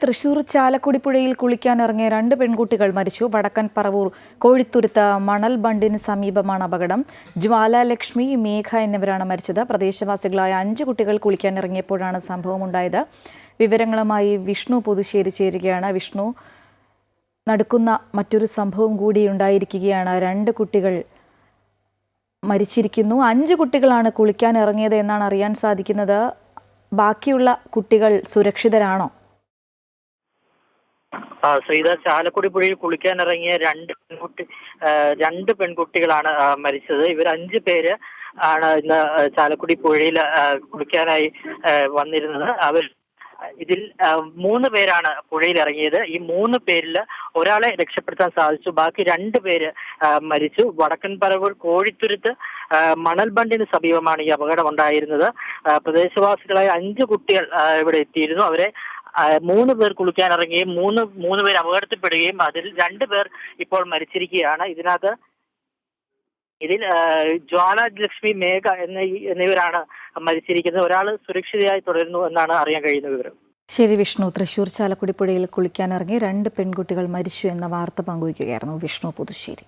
തൃശൂർ ചാലക്കുടി പുഴയിൽ കുളിക്കാനിറങ്ങിയ രണ്ട് പെൺകുട്ടികൾ മരിച്ചു. വടക്കൻ പറവൂർ കോഴിത്തുരുത്ത് മണൽ ബണ്ടിന് സമീപമാണ് അപകടം. ജ്വാലാലക്ഷ്മി മേഘ എന്നിവരാണ് മരിച്ചത്. പ്രദേശവാസികളായ അഞ്ച് കുട്ടികൾ കുളിക്കാനിറങ്ങിയപ്പോഴാണ് സംഭവമുണ്ടായത്. വിവരങ്ങളുമായി വിഷ്ണു പുതുശ്ശേരി ചേരുകയാണ്. വിഷ്ണു നടക്കുന്ന മറ്റൊരു സംഭവം കൂടി ഉണ്ടായിരിക്കുകയാണ്. രണ്ട് കുട്ടികൾ മരിച്ചിരിക്കുന്നു. അഞ്ച് കുട്ടികളാണ് കുളിക്കാൻ ഇറങ്ങിയത് എന്നാണ് അറിയാൻ സാധിക്കുന്നത്. ബാക്കിയുള്ള കുട്ടികൾ സുരക്ഷിതരാണോ? ശ്രീധർ ചാലക്കുടി പുഴയിൽ കുളിക്കാനിറങ്ങിയ രണ്ട് പെൺകുട്ടി രണ്ട് പെൺകുട്ടികളാണ് മരിച്ചത്. ഇവർ അഞ്ച് പേര് ആണ് ഇന്ന് ചാലക്കുടി പുഴയിൽ കുളിക്കാനായി വന്നിരുന്നത്. അവർ ഇതിൽ മൂന്ന് പേരാണ് പുഴയിൽ ഇറങ്ങിയത് ഈ മൂന്ന് പേരിൽ ഒരാളെ രക്ഷപ്പെടുത്താൻ സാധിച്ചു. ബാക്കി രണ്ട് പേര് മരിച്ചു. വടക്കൻ പറവൂർ കോഴിത്തുരുത്ത് മണൽബണ്ടിന് മണൽ ബണ്ടിന് സമീപമാണ് ഈ അപകടം ഉണ്ടായിരുന്നത്. പ്രദേശവാസികളായ അഞ്ച് കുട്ടികൾ ഇവിടെ എത്തിയിരുന്നു. അവരെ മൂന്ന് പേർ കുളിക്കാൻ ഇറങ്ങുകയും മൂന്ന് മൂന്ന് പേർ അപകടത്തിൽപ്പെടുകയും അതിൽ രണ്ട് പേർ ഇപ്പോൾ മരിച്ചിരിക്കുകയാണ്. ഇതിനകത്ത് ഇതിൽ ജ്വാല ലക്ഷ്മി മേഘ എന്ന എന്നിവരാണ് മരിച്ചിരിക്കുന്നത്. ഒരാൾ സുരക്ഷിതയായി തുടരുന്നു എന്നാണ് അറിയാൻ കഴിയുന്ന വിവരം. ശരി വിഷ്ണു തൃശൂർ ചാലക്കുടി പുഴയിൽ കുളിക്കാനിറങ്ങി രണ്ട് പെൺകുട്ടികൾ മരിച്ചു എന്ന വാർത്ത പങ്കുവയ്ക്കുകയായിരുന്നു വിഷ്ണു പുതുശ്ശേരി.